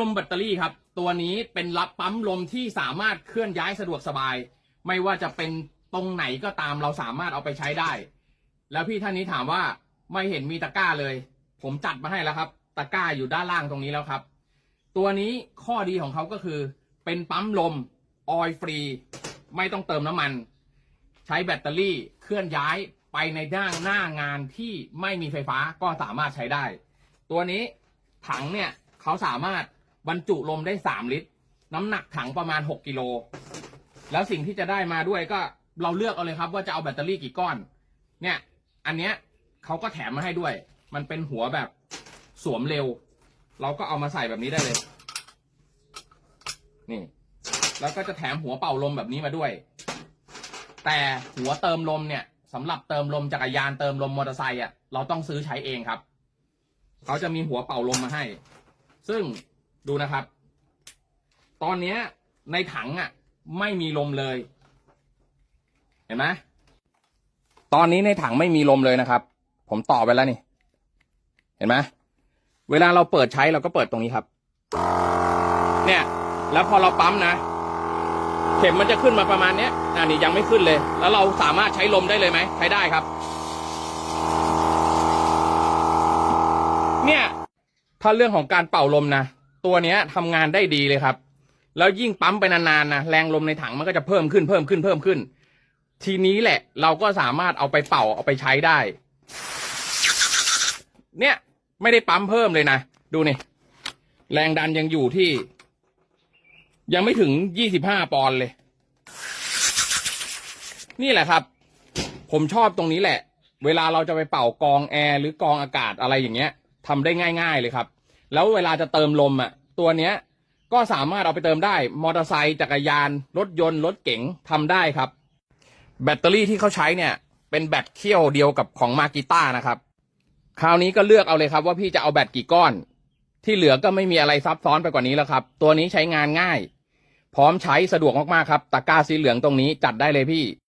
ลมแบตเตอรี่ครับ ตัวนี้เป็นรับปั๊มลมที่สามารถเคลื่อนย้ายสะดวกสบาย ไม่ว่าจะเป็นตรงไหนก็ตามเราสามารถเอาไปใช้ได้ แล้วพี่ท่านนี้ถามว่าไม่เห็นมีตะกร้าเลย ผมจัดมาให้แล้วครับ ตะกร้าอยู่ด้านล่างตรงนี้แล้วครับ ตัวนี้ข้อดีของเขาก็คือ เป็นปั๊มลมออยล์ฟรี ไม่ต้องเติมน้ำมัน ใช้แบตเตอรี่เคลื่อนย้ายไปในด้านหน้างานที่ไม่มีไฟฟ้าก็สามารถใช้ได้ ตัวนี้ถังเนี่ยเขาสามารถ บรรจุลมได้3ลิตร น้ำหนักถังประมาณ6กิโล แล้วสิ่งที่จะได้มาด้วยก็เราเลือกเอาเลยครับ ว่าจะเอาแบตเตอรี่กี่ก้อน เนี่ย อันเนี้ยเขาก็แถมมาให้ด้วย มันเป็นหัวแบบสวมเร็ว เราก็เอามาใส่แบบนี้ได้เลย นี่ แล้วก็จะแถมหัวเป่าลมแบบนี้มาด้วย แต่หัวเติมลมเนี่ยสำหรับเติมลมจักรยานเติมลมมอเตอร์ไซค์อะเราต้องซื้อใช้เองครับ เขาจะมีหัวเป่าลมมาให้ ซึ่ง ดูนะครับ ตอนเนี้ย ในถังอะ ไม่มีลมเลย เห็นไหมตอนนี้ในถังไม่มีลมเลยนะครับ ผมต่อไปแล้วนี่ เห็นไหมเวลาเราเปิดใช้เราก็เปิดตรงนี้ครับ เนี่ย แล้วพอเราปั๊มนะ เข็มมันจะขึ้นมาประมาณเนี้ยอันนี้ยังไม่ขึ้นเลย แล้วเราสามารถใช้ลมได้เลยไหมใช้ได้ครับ เนี่ย ถ้าเรื่องของการเป่าลมนะ ตัวเนี้ยทำงานได้ดีเลยครับ แล้วยิ่งปั๊มไปนานๆนะแรงลมในถังมันก็จะเพิ่มขึ้นเพิ่มขึ้นเพิ่มขึ้น ทีนี้แหละ เราก็สามารถเอาไปเป่าเอาไปใช้ได้ เนี่ยไม่ได้ปั๊มเพิ่มเลยนะ ดูนี่ แรงดันยังอยู่ที่ ยังไม่ถึงยี่สิบห้าปอนด์เลย นี่แหละครับ ผมชอบตรงนี้แหละ เวลาเราจะไปเป่ากองแอร์หรือกองอากาศอะไรอย่างเงี้ยทำได้ง่าย ๆเลยครับ แล้วเวลาจะเติมลมอะ ตัวเนี้ยก็สามารถเอาไปเติมได้ มอเตอร์ไซค์จักรยาน รถยนต์ รถเก๋งทำได้ครับ แบตเตอรี่ที่เขาใช้เนี่ย เป็นแบตเขี้ยวเดียวกับของมากิต้านะครับ คราวนี้ก็เลือกเอาเลยครับว่าพี่จะเอาแบตกี่ก้อน ที่เหลือก็ไม่มีอะไรซับซ้อนไปกว่านี้แล้วครับ ตัวนี้ใช้งานง่าย พร้อมใช้สะดวกมากๆครับตะกร้าสีเหลืองตรงนี้จัดได้เลยพี่